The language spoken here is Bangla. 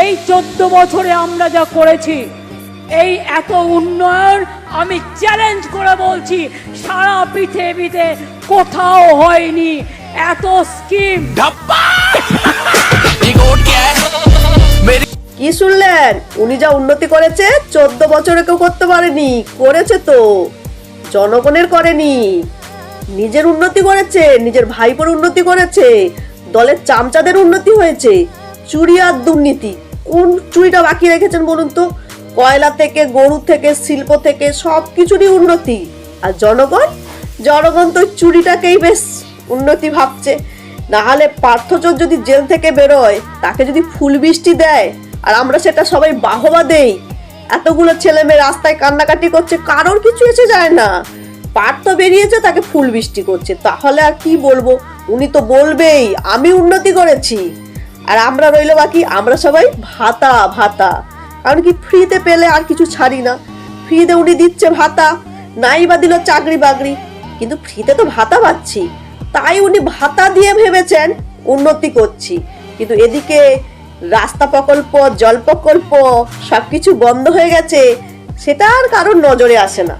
এই চোদ্দ বছরে আমরা যা করেছি, এই এত উন্নয়ন আমি চ্যালেঞ্জ করে বলছি, সারা পৃথিবীতে কোথাও হয়নি, এত স্কিম কি শুনলেন? উনি যা উন্নতি করেছে, চোদ্দ বছরে কেউ করতে পারেনি, করেছে তো। জনগণের করেনি। নিজের উন্নতি করেছে, নিজের ভাইপোর উন্নতি করেছে, দলের চামচাদের উন্নতি হয়েছে, চুরি আর দুর্নীতি। কোন চুরিটা বাকি রেখেছেন বলুন তো? কয়লা থেকে, গরু থেকে, শিল্প থেকে সব কিছুরই উন্নতি। আর জনগণ? জনগণ তো চুরিটাকেই বেশ উন্নতি ভাবছে। না হলে পার্থচোর যদি জেল থেকে বেরোয়, তাকে যদি ফুল বৃষ্টি দেয়, আর আমরা সেটা সবাই বাহবা দেই। এতগুলো ছেলে মেয়ে রাস্তায় কান্নাকাটি করছে, কারোর কিছু এসে যায় না। পার্থ বেরিয়েছে, তাকে ফুল বৃষ্টি করছে। তাহলে আর কি বলব? উনি তো বলবেই, আমি উন্নতি করেছি। আর আমরা রইল বাকি, আমরা সবাই ভাতা ভাতা। কারণ কি ফ্রিতে পেলে আর কিছু ছাড়ি না। ফ্রিতে উনি দিচ্ছে ভাতা, নাই বা দিল চাকরি বাকরি। কিন্তু ফ্রিতে তো ভাতা পাচ্ছি। তাই উনি ভাতা দিয়ে ভেবেছেন উন্নতি করছি। কিন্তু এদিকে রাস্তা প্রকল্প, জল প্রকল্প, সবকিছু বন্ধ হয়ে গেছে সেটা আর কারোর নজরে আসে না।